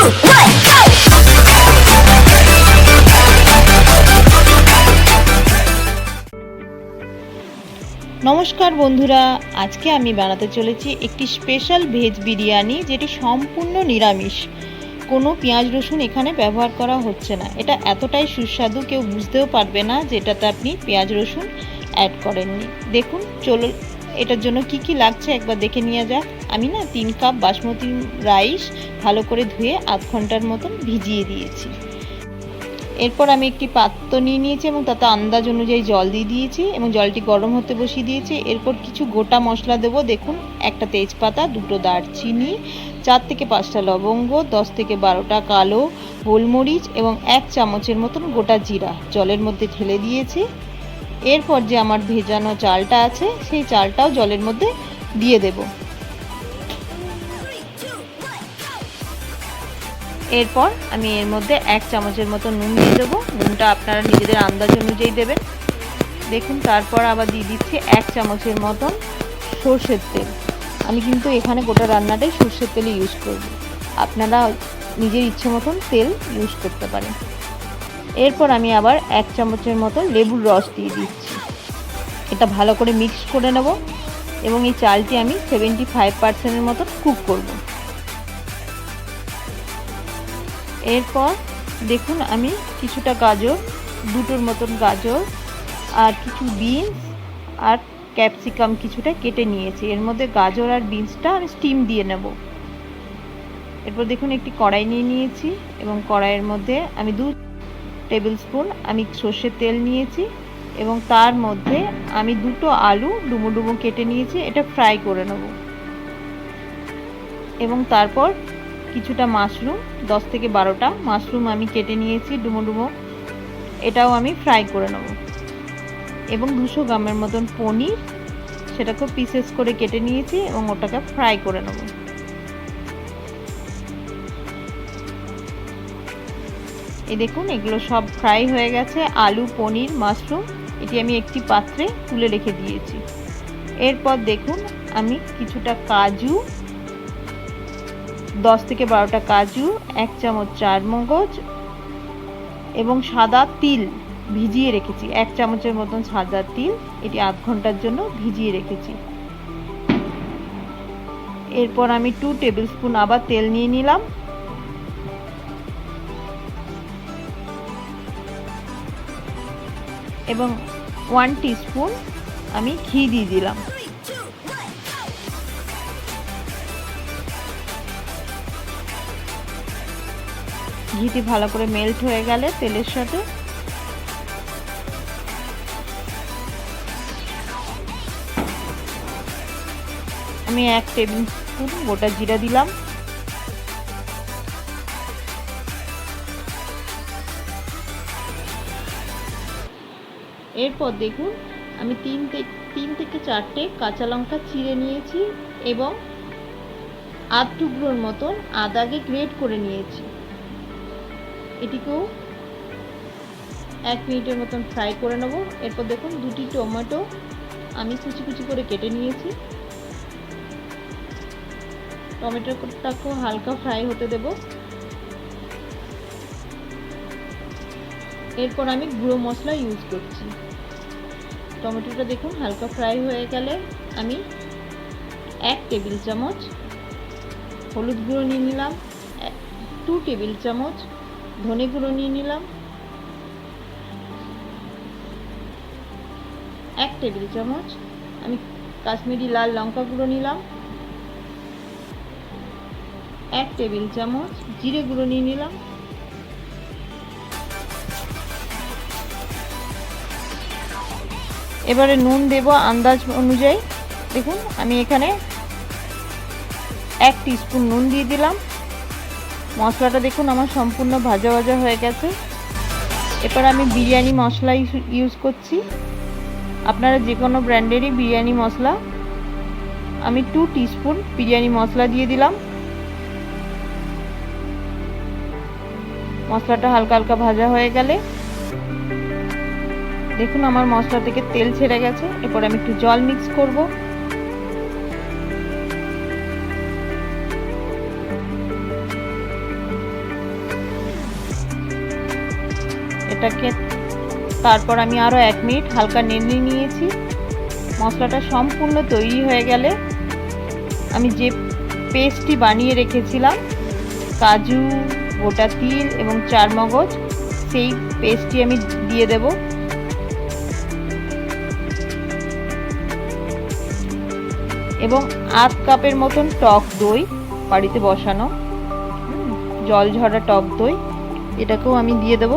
নমস্কার বন্ধুরা, আজকে আমি বানাতে চলেছি একটি স্পেশাল ভেজ বিরিয়ানি যেটি সম্পূর্ণ নিরামিষ। কোনো পেঁয়াজ রসুন এখানে ব্যবহার করা হচ্ছে না। এটা এতটাই সুস্বাদু, কেউ বুঝতেও পারবে না যেটাতে আপনি পেঁয়াজ রসুন অ্যাড করেননি। দেখুন চলো এটার জন্য কি কি লাগছে একবার দেখে নিয়ে যাক আমি না তিন কাপ বাসমতি রাইস ভালো করে ধুয়ে আধ ঘণ্টার মতন ভিজিয়ে দিয়েছি। এরপর আমি একটি পাত্র নিয়ে নিয়েছি এবং তাতে আন্দাজ অনুযায়ী জল দিয়ে দিয়েছি এবং জলটি গরম হতে বসিয়ে দিয়েছি। এরপর কিছু গোটা মশলা দেবো। দেখুন, একটা তেজপাতা, দুটো দারচিনি, চার থেকে পাঁচটা লবঙ্গ, দশ থেকে বারোটা কালো গোলমরিচ এবং এক চামচের মতন গোটা জিরা। জলের মধ্যে ঢেলে দিয়েছি। এরপর যে আমার ভেজানো চালটা আছে, সেই চালটাও জলের মধ্যে দিয়ে দেবো। এরপর আমি এর মধ্যে এক চামচের মতো নুন দিয়ে দেবো। নুনটা আপনারা নিজেদের আন্দাজ অনুযায়ী দেবেন। দেখুন, তারপর আবার দিয়ে দিচ্ছি এক চামচের মতন সর্ষের তেল। আমি কিন্তু এখানে গোটা রান্নাটাই সর্ষের তেল ইউজ করব। আপনারা নিজের ইচ্ছে মতন তেল ইউজ করতে পারেন। এরপর আমি আবার এক চামচের মতো লেবুর রস দিয়ে দিচ্ছি। এটা ভালো করে মিক্স করে নেব এবং এই চালটি আমি সেভেন্টি ফাইভ পার্সেন্টের মতো কুক করব। এরপর দেখুন আমি কিছুটা গাজর, দুটোর মতন গাজর আর কিছু বিনস আর ক্যাপসিকাম কিছুটা কেটে নিয়েছি। এর মধ্যে গাজর আর বিনসটা আমি স্টিম দিয়ে নেব। এরপর দেখুন একটি কড়াই নিয়ে নিয়েছি এবং কড়াইয়ের মধ্যে আমি দু টেবিল স্পুন আমি সর্ষের তেল নিয়েছি এবং তার মধ্যে আমি দুটো আলু ডুমো ডুমো কেটে নিয়েছি, এটা ফ্রাই করে নেব। এবং তারপর কিছুটা মাশরুম, দশ থেকে বারোটা মাশরুম আমি কেটে নিয়েছি ডুমো ডুমো এটাও আমি ফ্রাই করে নেব। এবং দুশো গ্রামের মতন পনির সেটাকে পিসেস করে কেটে নিয়েছি এবং ওটাকে ফ্রাই করে নেব। এই দেখুন, এগুলো সব ফ্রাই হয়ে গেছে। আলু, পনির, মাশরুম, এটি আমি একটি পাত্রে তুলে রেখে দিয়েছি। এরপর দেখুন, আমি কিছুটা কাজু, দশ থেকে বারোটা কাজু, এক চামচ চার মগজ এবং সাদা তিল ভিজিয়ে রেখেছি। এক চামচের মতন সাদা তিল, এটি আধ ঘণ্টার জন্য ভিজিয়ে রেখেছি। এরপর আমি টু টেবিল স্পুন আবার তেল নিয়ে নিলাম। এবং ওয়ান স্পুন আমি ঘি দিয়ে দিলাম। ঘিটি ভালো করে মেল্ট হয়ে গেলে তেলের সাথে আমি এক টেবিল স্পুন গোটা জিরা দিলাম। এরপর দেখুন, আমি তিন তিন থেকে চারটে কাঁচা লঙ্কা চিড়ে নিয়েছি এবং আধ টুকরোর মতন আদাকে গ্রেট করে নিয়েছি। এটিকেও এক মিনিটের মতন ফ্রাই করে নেব। এরপর দেখুন, দুটি টমেটো আমি কুচি কুচি করে কেটে নিয়েছি। টমেটোটাকেও হালকা ফ্রাই হতে দেব। এরপর আমি গুঁড়ো মশলা ইউজ করছি। টমেটোটা দেখুন, হালকা ফ্রাই হয়ে গেলে আমি এক টেবিল চামচ হলুদ গুঁড়ো নিয়ে নিলাম টু টেবিল চামচ ধনে গুঁড়ো নিয়ে নিলাম, এক টেবিল চামচ আমি কাশ্মীরি লাল লঙ্কা গুঁড়ো নিলাম, এক টেবিল চামচ জিরে গুঁড়ো নিয়ে নিলাম এবারে নুন দেব আন্দাজ অনুযায়ী। দেখুন, আমি এখানে এক স্পুন নুন দিয়ে দিলাম। মশলাটা দেখুন, আমার সম্পূর্ণ ভাজা ভাজা হয়ে গেছে। এবার আমি বিরিয়ানি মশলা ইউজ করছি। আপনারা যে কোনো ব্র্যান্ডেরই বিরিয়ানি মশলা, আমি টু টিস্পুন বিরিয়ানি মশলা দিয়ে দিলাম। মশলাটা হালকা হালকা ভাজা হয়ে গেলে দেখুন আমার মশলা থেকে তেল ছেড়ে গেছে। এরপর আমি একটু জল মিক্স করব। এটাকে তারপর আমি আরও এক মিনিট হালকা নেড়ে নিয়েছি। মশলাটা সম্পূর্ণ তৈরি হয়ে গেলে আমি যে পেস্টটি বানিয়ে রেখেছিলাম, কাজু, গোটা তিল এবং চার মগজ সেই পেস্টটি আমি দিয়ে দেবো। এবং আধ কাপের মতন টক দই বাড়িতে বসানো। জল ঝরা টক দই, এটাকেও আমি দিয়ে দেব।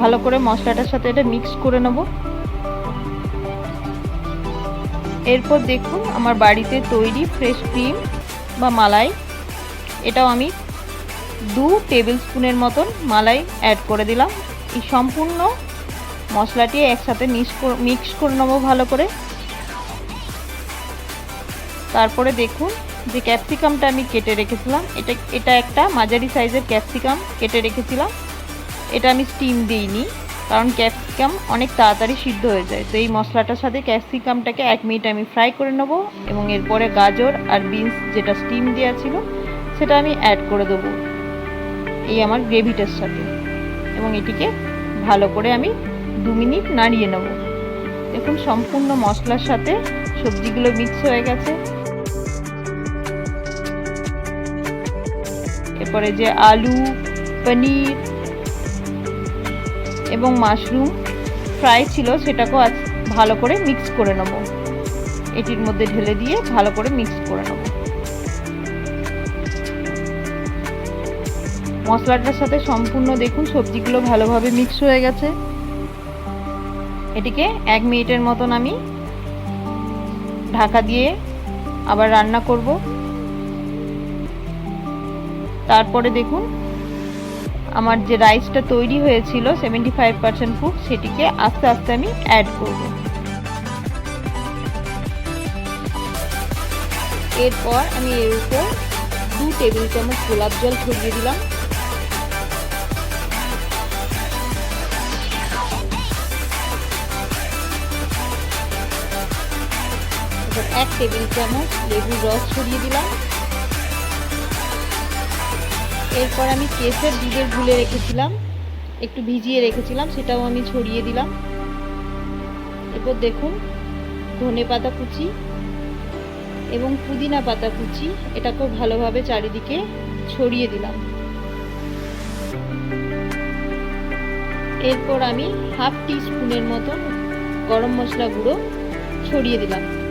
ভালো করে মশলাটার সাথে এটা মিক্স করে নেব। এরপর দেখুন আমার বাড়িতে তৈরি ফ্রেশ ক্রিম বা মালাই। এটাও আমি দু টেবিল স্পুনের মতন মালাই অ্যাড করে দিলাম। এই সম্পূর্ণ মশলাটি একসাথে মিক্স করে নেব ভালো করে। তারপরে দেখুন যে ক্যাপসিকামটা আমি কেটে রেখেছিলাম। এটা এটা একটা মাঝারি সাইজের ক্যাপসিকাম কেটে রেখেছিলাম। এটা আমি স্টিম দিইনি, কারণ ক্যাপসিকাম অনেক তাড়াতাড়ি সিদ্ধ হয়ে যায়। তো এই মশলাটার সাথে ক্যাপসিকামটাকে এক মিনিট আমি ফ্রাই করে নেব এবং এরপরে গাজর আর বিনস যেটা স্টিম দেওয়া ছিল, সেটা আমি অ্যাড করে দেবো। এই আমার গ্রেভিটার সাথে এবং এটিকে ভালো করে আমি দু মিনিট নাড়িয়ে নেব। দেখুন, সম্পূর্ণ মশলার সাথে সবজিগুলো মিক্স হয়ে গেছে। এরপরে যে আলু, পনির এবং মাশরুম ফ্রাই ছিল, সেটাকেও আজ ভালো করে মিক্স করে নেব। এটির মধ্যে ঢেলে দিয়ে ভালো করে মিক্স করে নেব। মশলাটার সাথে সম্পূর্ণ দেখুন, সবজিগুলো ভালোভাবে মিক্স হয়ে গেছে। এটিকে এক মিনিটের মতন আমি ঢাকা দিয়ে আবার রান্না করব। তারপরে দেখুন, আমার যে রাইসটা তৈরি হয়েছিল সেভেন্টি ফাইভ পার্সেন্ট কুক সেটিকে আস্তে আস্তে আমি অ্যাড করব। এরপর আমি এর উপর দু টেবিল চামচ গোলাপ জল ছড়িয়ে দিলাম। এবার এক টেবিল চামচ লেবুর রস ছড়িয়ে দিলাম। এরপর আমি কেসের দুধের গুলে রেখেছিলাম। একটু ভিজিয়ে রেখেছিলাম, সেটাও আমি ছড়িয়ে দিলাম। এরপর দেখুন, ধনে পাতা কুচি এবং পুদিনা পাতা কুচি, এটাকেও ভালোভাবে চারিদিকে ছড়িয়ে দিলাম। এরপর আমি হাফ টি স্পুনের মতন গরম মশলা গুঁড়ো ছড়িয়ে দিলাম।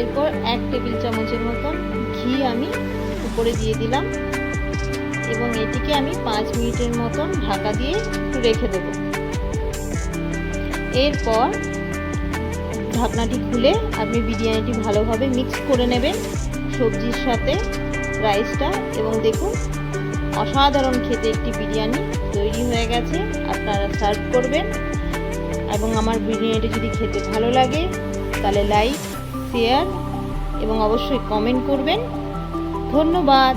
এরপর এক টেবিল চামচের মতন ঘি আমি উপরে দিয়ে দিলাম এবং এটিকে আমি পাঁচ মিনিটের মতন ঢাকা দিয়ে রেখে দেব। এরপর ঢাকনাটি খুলে আপনি বিরিয়ানিটি ভালোভাবে মিক্স করে নেবেন। সবজির সাথে রাইসটা এবং দেখুন, অসাধারণ খেতে একটি বিরিয়ানি তৈরি হয়ে গেছে, আপনারা সার্ভ করবেন। এবং আমার বিরিয়ানিটি যদি খেতে ভালো লাগে, তাহলে লাইক শেয়ার এবং অবশ্যই কমেন্ট করবেন। ধন্যবাদ।